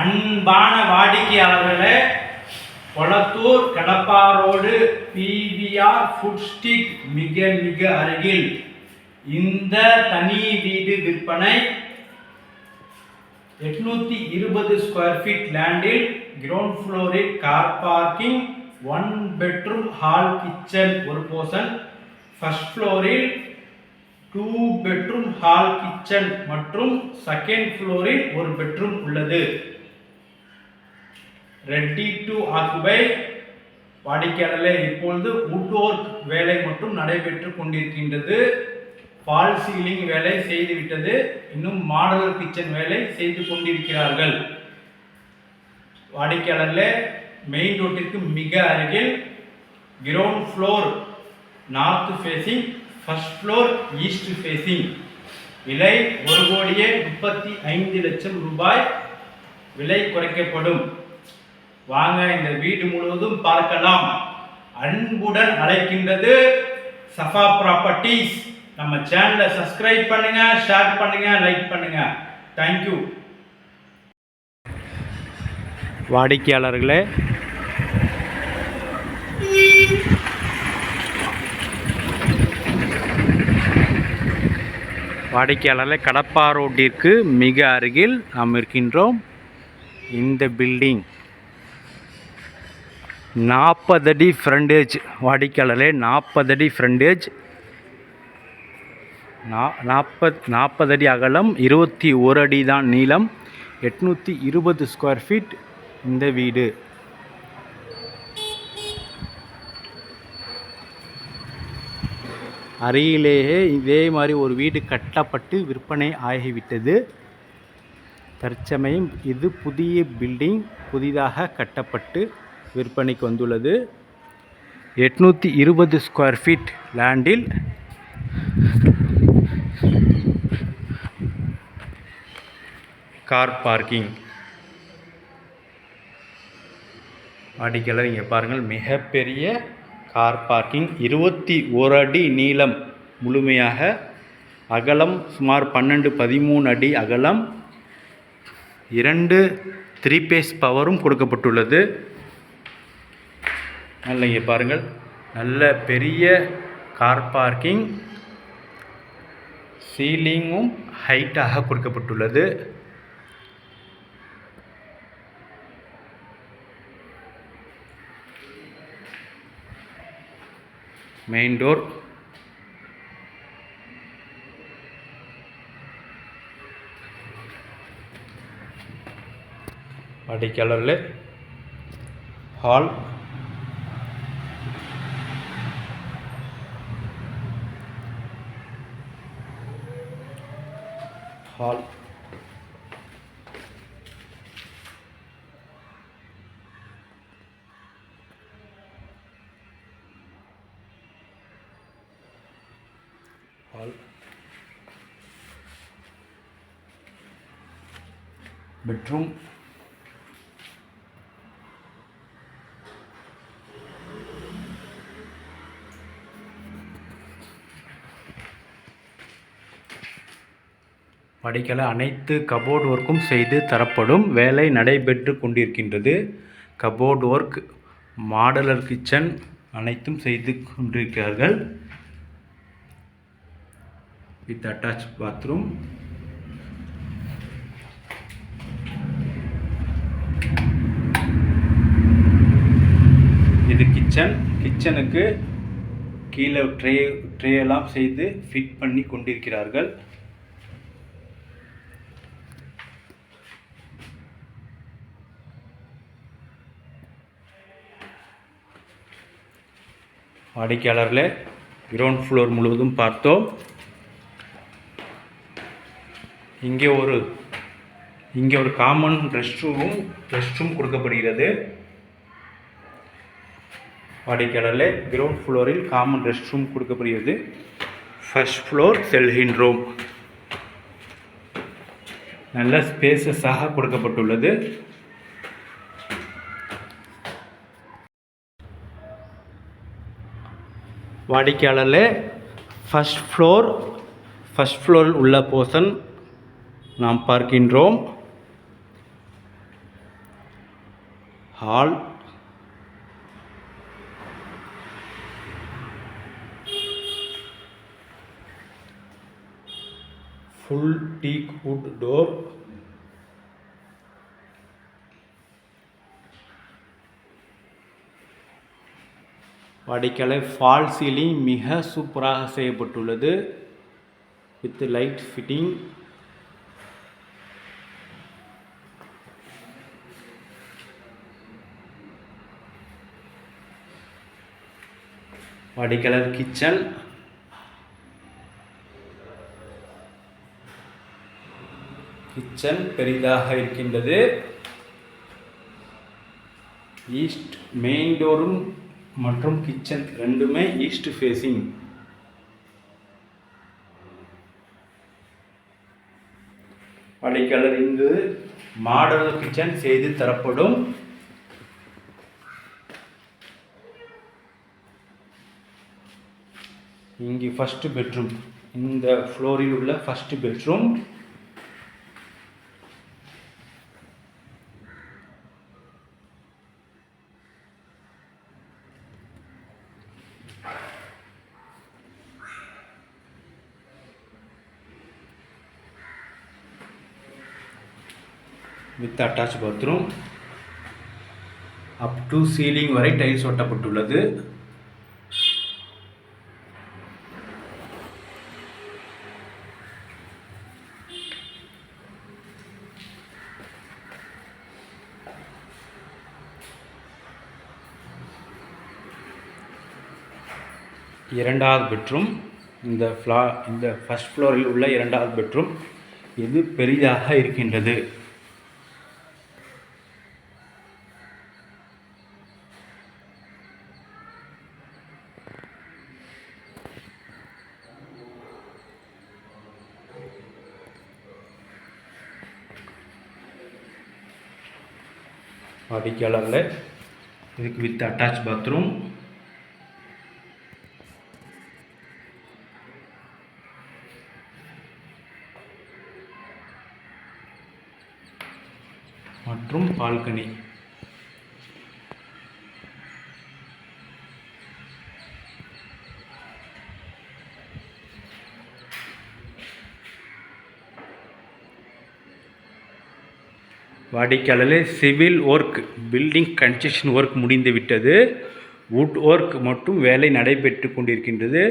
அன்பான வாடிக்கையாளர்களே Kolathur Kadappa road PVR food street மிக மிக அருகில். இந்த தனி வீடு விற்பனை எட்நூத்தி இருபது ஸ்கொயர் ஃபீட் லேண்டில் கிரவுண்ட் ஃப்ளோரில் car parking one bedroom hall kitchen ஒரு போர்ஷன் ஃபர்ஸ்ட் ஃப்ளோரில் டூ பெட்ரூம் ஹால் கிச்சன் மற்றும் செகண்ட் ஃப்ளோரில் ஒரு பெட்ரூம் உள்ளது. ரெடி டு ஆக்குபை வாடிக்கையாளர்களே இப்பொழுது வுட் ஒர்க் வேலை மட்டும் நடைபெற்று கொண்டிருக்கின்றது. ஃபால் சீலிங் வேலை செய்துவிட்டது இன்னும் மாடலர் கிச்சன் வேலை செய்து கொண்டிருக்கிறார்கள். வாடிக்கையாளர்களே மெயின் ரோட்டிற்கு மிக அருகில் ground floor north facing first floor east facing விலை ஒரு கோடியே முப்பத்தி ஐந்து லட்சம் ரூபாய். விலை குறைக்கப்படும். வாங்க இந்த வீடு முழுவதும் பார்க்கலாம். அன்புடன் அழைக்கின்றது சஃபா ப்ராப்பர்ட்டிஸ் நம்ம சேனலை சப்ஸ்கிரைப் பண்ணுங்க ஷேர் பண்ணுங்க லைக் பண்ணுங்க. தேங்க்யூ வாடிக்கையாளர்களே வாடிக்கையாளர்களே கடப்பா ரோட்டிற்கு மிக அருகில் நாம் இருக்கின்றோம். இந்த பில்டிங் நாற்பது அடி ஃப்ரண்டேஜ் வாடிக்கையாளரே நாற்பது அடி ஃப்ரண்டேஜ் நா நாற்பது நாற்பது அடி அகலம் இருபத்தி ஒரு அடி தான் நீளம் எட்நூற்றி இருபது ஸ்கொயர் ஃபீட் இந்த வீடு. அருகிலேயே இதே மாதிரி ஒரு வீடு கட்டப்பட்டு விற்பனை ஆகிவிட்டது. தற்சமயம் இது புதிய பில்டிங் புதிதாக கட்டப்பட்டு விற்பனைக்கு வந்துள்ளது. எட்நூற்றி இருபது ஸ்கொயர் ஃபீட் லேண்டில் கார் பார்க்கிங் வாடிக்கையாளர் இங்கே பாருங்கள் மிகப்பெரிய கார் பார்க்கிங் இருபத்தி ஒரு அடி நீளம் முழுமையாக அகலம் சுமார் பன்னெண்டு பதிமூணு அடி அகலம். இரண்டு த்ரீ பேஸ் பவரும் கொடுக்கப்பட்டுள்ளது. நல்ல இங்கே பாருங்கள் நல்ல பெரிய கார் பார்க்கிங் சீலிங்கும் ஹைட்டாக கொடுக்கப்பட்டுள்ளது மெயின் டோர் வாடிக்கையாளரில் ஹால் ஹால் ஹால் பெட்ரூம் படிக்கல. அனைத்து கபோர்டு ஒர்க்கும் செய்து தரப்படும் வேலை நடைபெற்று கொண்டிருக்கின்றது. கபோர்டு ஒர்க் மாடலர் கிச்சன் அனைத்தும் செய்து கொண்டிருக்கிறார்கள். With attach bathroom. இது கிச்சன். கிச்சனுக்கு கீழே ட்ரே ட்ரே எல்லாம் செய்து ஃபிட் பண்ணி கொண்டிருக்கிறார்கள். வாடிக்கையாளரில் கிரவுண்ட் ஃப்ளோர் முழுவதும் பார்த்தோம். இங்கே ஒரு இங்கே ஒரு காமன் ரெஸ்ட் ரூமும் ரெஸ்ட் ரூம் கொடுக்கப்படுகிறது. வாடிக்கையாளரில் கிரவுண்ட் ஃப்ளோரில் காமன் ரெஸ்ட் ரூம் கொடுக்கப்படுகிறது. ஃபர்ஸ்ட் ஃப்ளோர் செல்ஹின் ரூம் நல்ல ஸ்பேசஸாக கொடுக்கப்பட்டுள்ளது. வாடிக்கையாளர்களே ஃபஸ்ட் ஃப்ளோர் ஃபஸ்ட் ஃப்ளோரில் உள்ள போர்ஷன் நாம் பார்க்கின்றோம். Hall full teak wood door வாடிக்கையாளர் ஃபால் சீலிங் மிக சூப்பராக செய்யப்பட்டுள்ளது. வித் லைட் ஃபிட்டிங் வடிகலர் கிச்சன் கிச்சன் பெரிதாக இருக்கின்றது. ஈஸ்ட் மெயின் டோரும் மற்றும் கிச்சன் ரெண்டுமே ஈஸ்ட் ஃபேஸிங் வாடிக்கையாளர் இங்கு மாடல் கிச்சன் செய்து தரப்படும். இங்கே ஃபஸ்ட்டு பெட்ரூம் இந்த ஃப்ளோரில் உள்ள first bedroom with attach bathroom up to ceiling வரை டைல்ஸ் ஒட்டப்பட்டுள்ளது. இரண்டாவது பெட்ரூம். இந்த ஃப்ளா இந்த ஃபஸ்ட் ஃப்ளோரில் உள்ள இரண்டாவது பெட்ரூம். இது பெரிதாக இருக்கின்றது? வாடிக்கையாளரில் இதுக்கு வித் அட்டாச் பாத்ரூம் மற்றும் balcony. வாடிக்கையாளரில் civil work building construction work முடிந்துவிட்டது. வுட் ஒர்க் மட்டும் வேலை நடைபெற்று கொண்டிருக்கின்றது.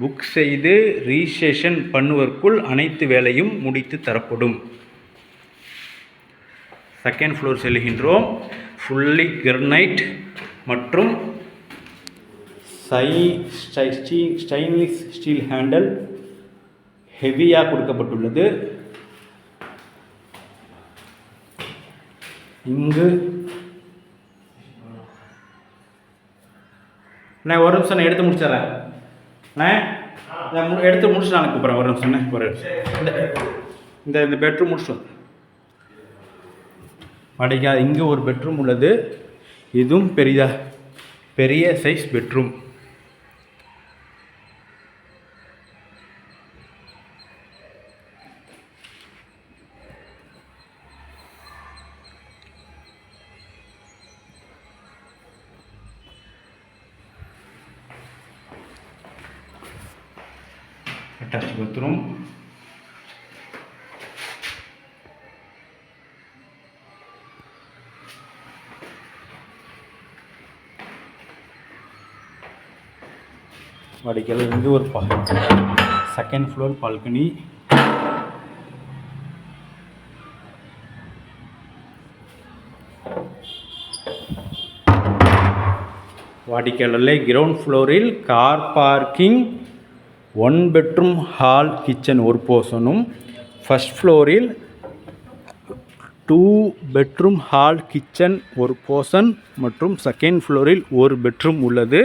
புக் செய்து ரீசேஷன் பண்ணுவதற்குள் அனைத்து வேலையும் முடித்து தரப்படும். செகண்ட் ஃப்ளோர் செல்கின்றோம். ஃபுல்லி கிரனைட் மற்றும் சை ஸ்டைன்லெஸ் ஸ்டீல் ஹேண்டல் ஹெவியாக கொடுக்கப்பட்டுள்ளது. இங்கு. நான் ஒரு நிமிஷம் நான் எடுத்து முடிச்சிடறேன். அண்ணே நான் எடுத்து முடிச்சு நான் கூப்பிட்றேன். ஒரு நிமிஷம் ஒரு இந்த இந்த பெட்ரூம் முடிச்சிட்டு வாடகை இங்கே ஒரு பெட்ரூம் உள்ளது. இதுவும் பெரிதா பெரிய சைஸ் பெட்ரூம் அட்டாச் கொடுத்துரும். வாடிக்கையில் இருந்து ஒரு செகண்ட் ஃப்ளோர் பால்கனி வாடிக்கையாளர்களே கிரவுண்ட் ஃப்ளோரில் car parking one bedroom hall kitchen ஒரு போர்ஷனும் ஃபஸ்ட் ஃப்ளோரில் டூ பெட்ரூம் ஹால் கிச்சன் ஒரு போர்ஷன் மற்றும் செகண்ட் ஃப்ளோரில் ஒரு பெட்ரூம் உள்ளது.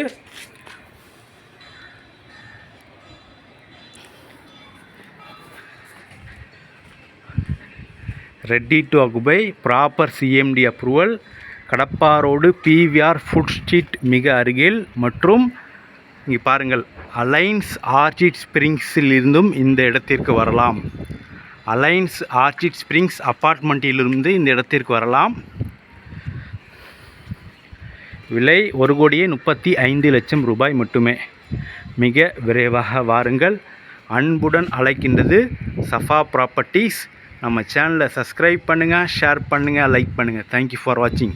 Ready to occupy proper CMD approval Kadappa road PVR food street மிக அருகில் மற்றும் இங்கே பாருங்கள். அலைன்ஸ் ஆர்ச்சிட் ஸ்ப்ரிங்ஸில் இருந்தும் இந்த இடத்திற்கு வரலாம். அலைன்ஸ் ஆர்ச்சிட் ஸ்ப்ரிங்ஸ் அப்பார்ட்மெண்ட்டிலிருந்து இந்த இடத்திற்கு வரலாம். விலை ஒரு கோடியே முப்பத்தி ஐந்து லட்சம் ரூபாய் மட்டுமே. மிக விரைவாக வாருங்கள். அன்புடன் அழைக்கின்றது சஃபா ப்ராப்பர்ட்டிஸ் நம்ம சேனலை சப்ஸ்கிரைப் பண்ணுங்கள் ஷேர் பண்ணுங்கள் லைக் பண்ணுங்கள் தேங்க்யூ ஃபார் வாட்சிங்